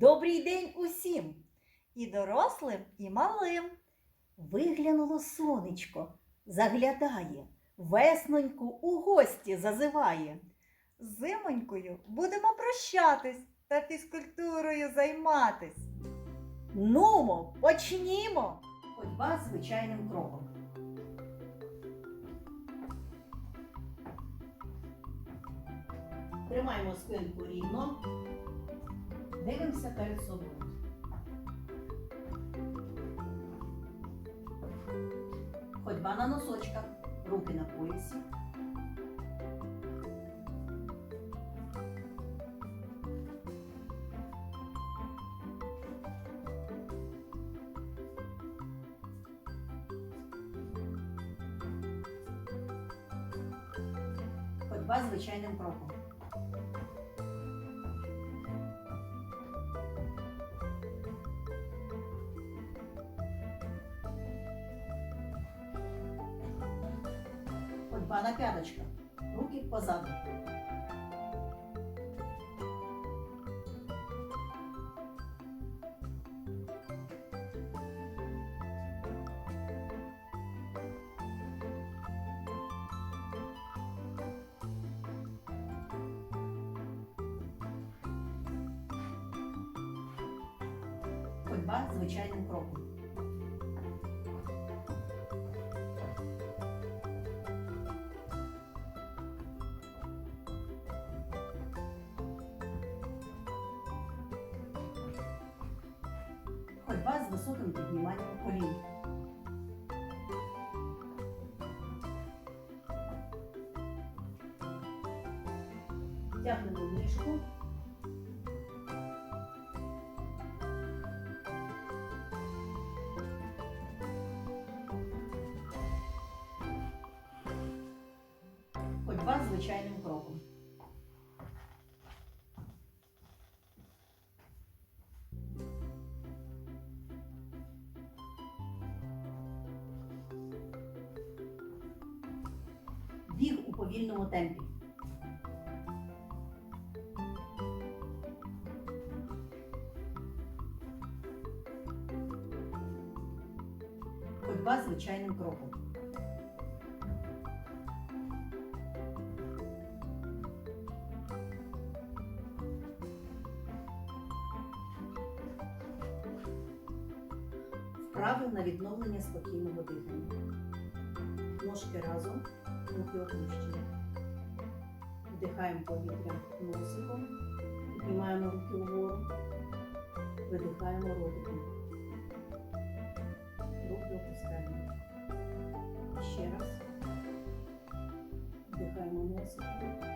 Добрий день усім, і дорослим, і малим. Виглянуло сонечко, заглядає, весноньку у гості зазиває. Зимонькою будемо прощатись та фізкультурою займатись. Нумо, почнімо! Ходьба звичайним кроком. Тримаємо спинку рівно. Дивимося перед собою. Ходьба на носочках, руки на поясі. Ходьба звичайним кроком. Ходьба на п'яточках. Руки позаду. Ходьба звичайним кроком. з високим підніманням колін. Тягнемо ніжку. Ходьба звичайним повільному темпі. Ходьба звичайним кроком. Вправи на відновлення спокійного дихання. Ножки разом, руки опущені. Вдихаємо повітря носиком, піднімаємо руки вгору, видихаємо ротиком. Руки опускаємо. Ще раз. Вдихаємо носиком.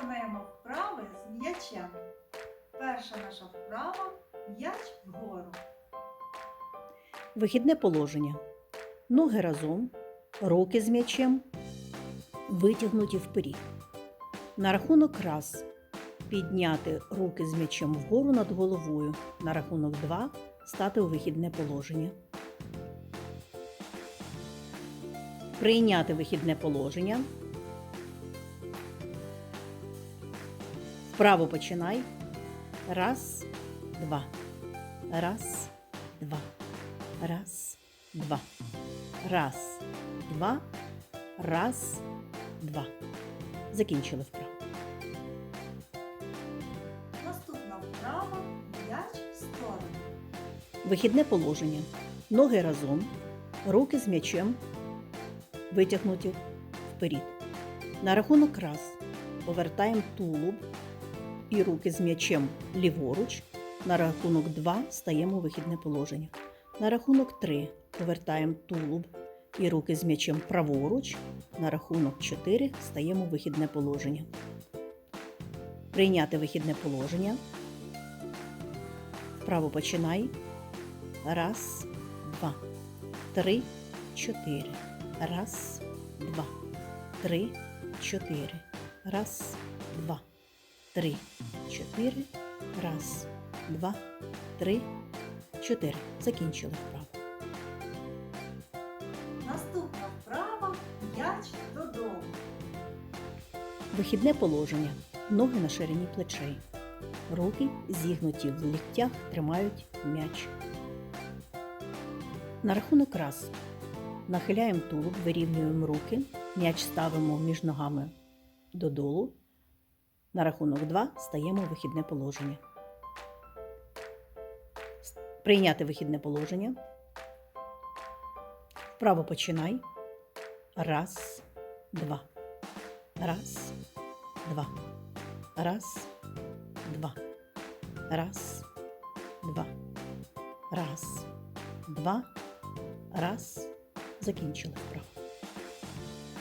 Виконаємо вправи з м'ячем. Перша наша вправа м'яч вгору. Вихідне положення. Ноги разом, руки з м'ячем витягнуті вперед. На рахунок раз підняти руки з м'ячем вгору над головою. На рахунок два стати у вихідне положення. Прийняти вихідне положення. Вправо починай. Раз, два. Раз, два. Раз, два. Раз, два. Раз, два. Закінчили вправо. Наступна вправа м'яч в сторону. Вихідне положення. Ноги разом, руки з м'ячем витягнуті вперед. На рахунок раз повертаємо тулуб і руки з м'ячем ліворуч. На рахунок 2 стаємо у вихідне положення. На рахунок 3 повертаємо тулуб і руки з м'ячем праворуч. На рахунок 4 стаємо у вихідне положення. Прийняти вихідне положення. Вправо починай. Раз, два, три, чотири. Раз, два, три, чотири. Раз, два, три, чотири. Раз, два, три, чотири. Закінчили вправу. Наступна вправа м'яч додому. Вихідне положення. Ноги на ширині плечей. Руки зігнуті в ліктях тримають м'яч. На рахунок раз. Нахиляємо тулуб, вирівнюємо руки. М'яч ставимо між ногами додолу. На рахунок два стаємо у вихідне положення. Прийняти вихідне положення. Вправо починай. Раз, два. Раз, два. Раз, два. Раз, два. Раз, два. Раз. Закінчили вправо.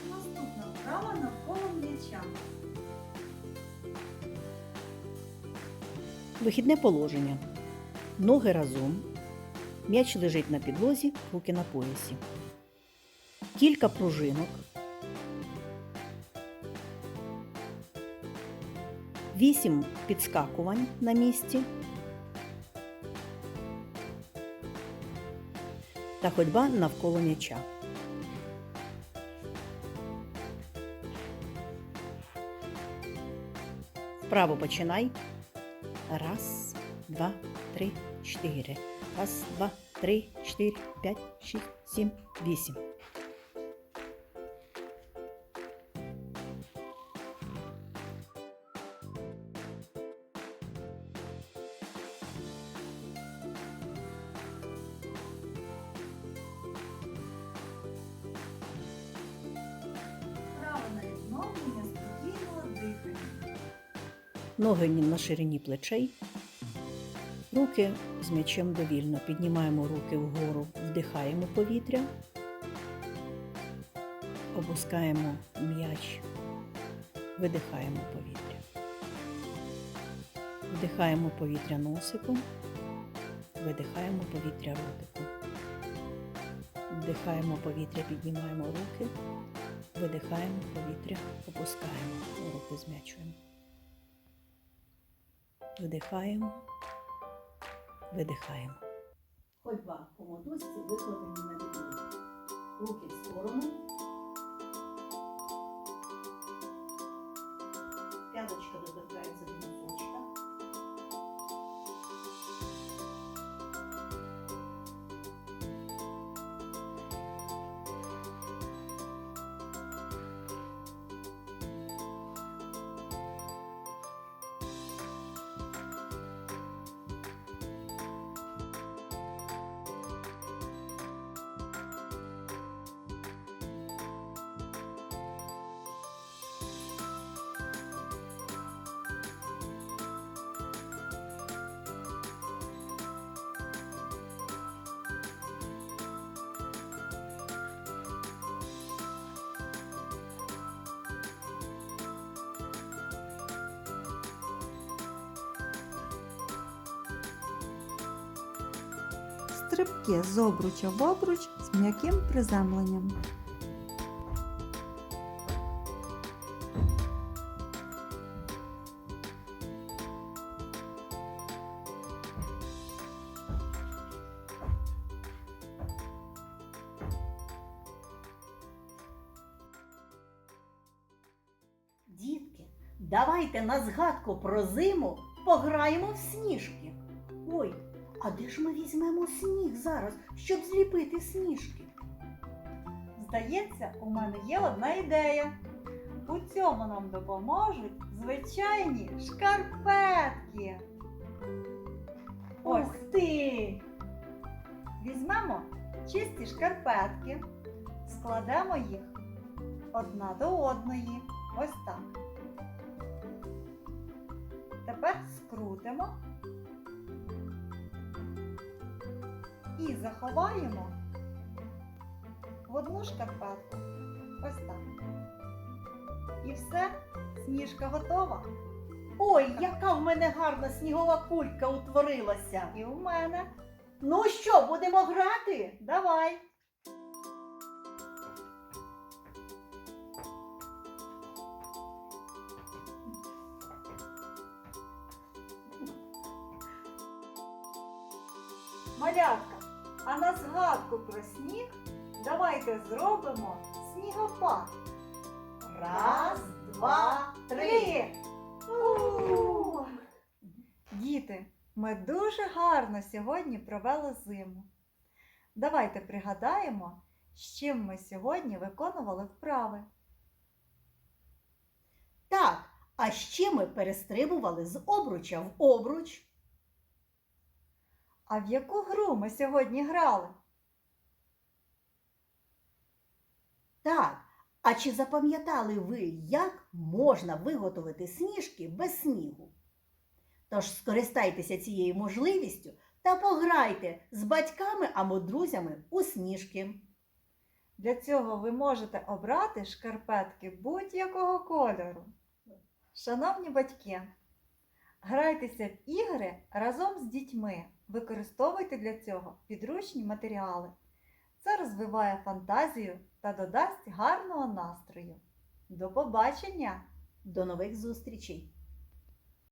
Наступна вправа навколо м'яча. Вихідне положення. Ноги разом. М'яч лежить на підлозі, руки на поясі. Кілька пружинок. Вісім підскакувань на місці. Та ходьба навколо м'яча. Вправо починай. Раз, два, три, чотири. Раз, два, три, чотири, п'ять, шість, сім, вісім. Ноги на ширині плечей. Руки з м'ячем довільно. Піднімаємо руки вгору, вдихаємо повітря. Опускаємо м'яч, видихаємо повітря. Вдихаємо повітря носиком, видихаємо повітря ротиком. Вдихаємо повітря, піднімаємо руки, видихаємо повітря, опускаємо, руки зм'ячуємо. Вдихаємо, видихаємо. Ходьба по мотузці викладені на підлогу. Руки в сторону. Стрибки з обруча в обруч з м'яким приземленням. Дітки, давайте на згадку про зиму пограємо в сніжки. Ой, а де ж ми візьмемо сніг зараз, щоб зліпити сніжки? Здається, у мене є одна ідея. У цьому нам допоможуть звичайні шкарпетки. Ось Ух ти! візьмемо чисті шкарпетки, складемо їх одна до одної. Ось так. Тепер скрутимо і заховаємо в одну шкарпетку. Ось так. І все, сніжка готова. Ой, яка в мене гарна снігова кулька утворилася. І в мене. Ну що, будемо грати? Давай. Малявка а на згадку про сніг давайте зробимо снігопад. Раз, два, три. У! Діти, ми дуже гарно сьогодні провели зиму. Давайте пригадаємо, з чим ми сьогодні виконували вправи. Так, а ще ми перестрибували з обруча в обруч. А в яку гру ми сьогодні грали? Так, а чи запам'ятали ви, як можна виготовити сніжки без снігу? Тож скористайтеся цією можливістю та пограйте з батьками або друзями у сніжки. Для цього ви можете обрати шкарпетки будь-якого кольору. Шановні батьки, грайтеся в ігри разом з дітьми. Використовуйте для цього підручні матеріали. Це розвиває фантазію та додасть гарного настрою. До побачення! До нових зустрічей!